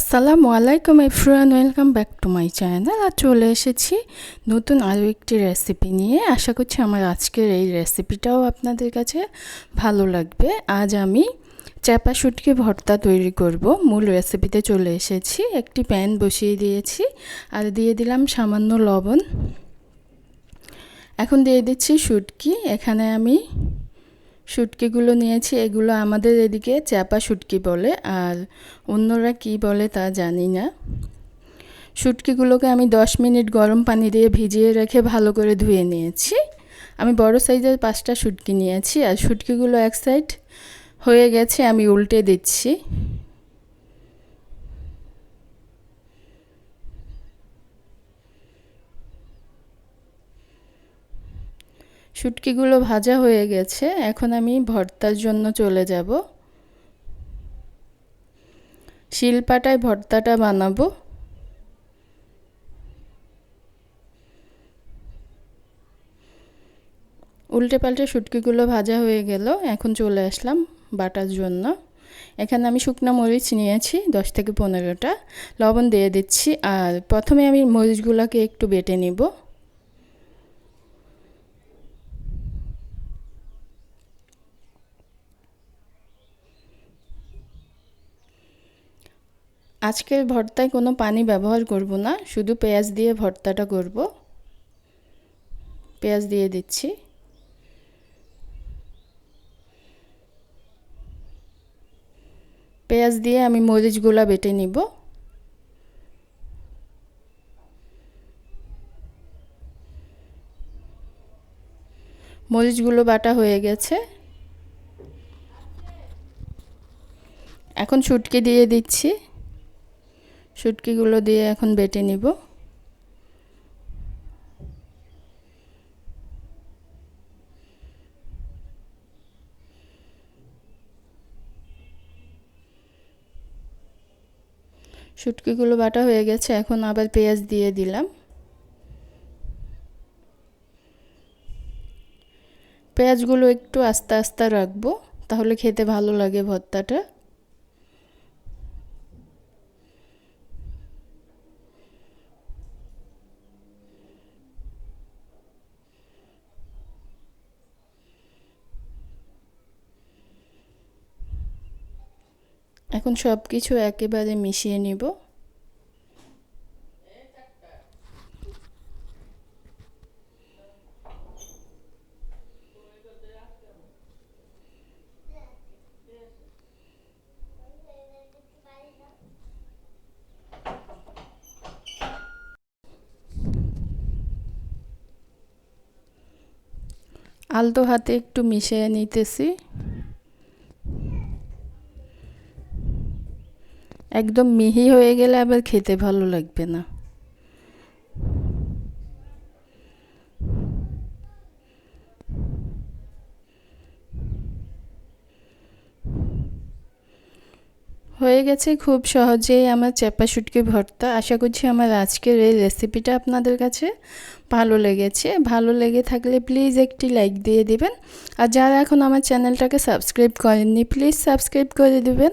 আসসালামু আলাইকুম এফরান welcome back to my channel. আর চলে এসেছি নতুন আরও একটি রেসিপি নিয়ে। আশা করছি আমার আজকের এই রেসিপিটাও আপনাদের কাছে ভালো লাগবে। আজ আমি চাপা শুটকি ভর্তা তৈরি করব। মূল রেসিপিতে চলে এসেছি। একটি প্যান বসিয়ে দিয়েছি আর দিয়ে দিলাম সামান্য লবণ। এখন দিয়ে দিচ্ছি শুটকি। এখানে আমি শুটকিগুলো নিয়েছি, এগুলো আমাদের এদিকে চাপা শুটকি বলে, আর অন্যরা কি বলে তা জানি না। শুটকিগুলোকে আমি দশ মিনিট গরম পানি দিয়ে ভিজিয়ে রেখে ভালো করে ধুয়ে নিয়েছি। আমি বড় সাইজের পাঁচটা শুটকি নিয়েছি, আর শুটকিগুলো এক সাইড হয়ে গেছে, আমি উল্টে দিচ্ছি। শুটকিগুলো ভাজা হয়ে গেছে, এখন আমি ভর্তার জন্য চলে যাব। শিলপাটায় ভর্তাটা বানাবো। উল্টে পাল্টে শুটকিগুলো ভাজা হয়ে গেল, এখন চলে আসলাম বাটার জন্য। এখানে আমি শুকনো মরিচ নিয়েছি, দশ থেকে পনেরোটা। লবণ দিয়ে দিচ্ছি, আর প্রথমে আমি মরিচগুলোকে একটু বেটে নিব। আজকের ভর্তায় কোনো পানি ব্যবহার করব না, শুধু পেঁয়াজ দিয়ে ভর্তাটা করব। পেঁয়াজ দিয়ে দিচ্ছি। পেঁয়াজ দিয়ে আমি মরিচগুলা বেটে নিব। মরিচগুলো বাটা হয়ে গেছে। এখন ছুটকে দিয়ে দিচ্ছি। শুটকিগুলো দিয়ে এখন বেটে নিব। শুটকিগুলো বাটা হয়ে গেছে, এখন আবার পেঁয়াজ দিয়ে দিলাম। পেঁয়াজগুলো একটু আস্তে আস্তে রাখব, তাহলে খেতে ভালো লাগে ভর্তাটা। এখন সব কিছু একেবারে মিশিয়ে নিব। আলতো হাতে একটু মিশিয়ে নিতেছি। একদম মিহি হয়ে গেলে আবার খেতে ভালো লাগবে না। হয়ে গেছে খুব সহজেই আমার চেপা শুটকি ভর্তা। আশা করছি আমার আজকের এই রেসিপিটা আপনাদের কাছে ভালো লেগেছে। ভালো লেগে থাকলে প্লিজ একটি লাইক দিয়ে দিবেন। আর যারা এখন আমার চ্যানেলটাকে সাবস্ক্রাইব করেননি প্লিজ সাবস্ক্রাইব করে দিবেন।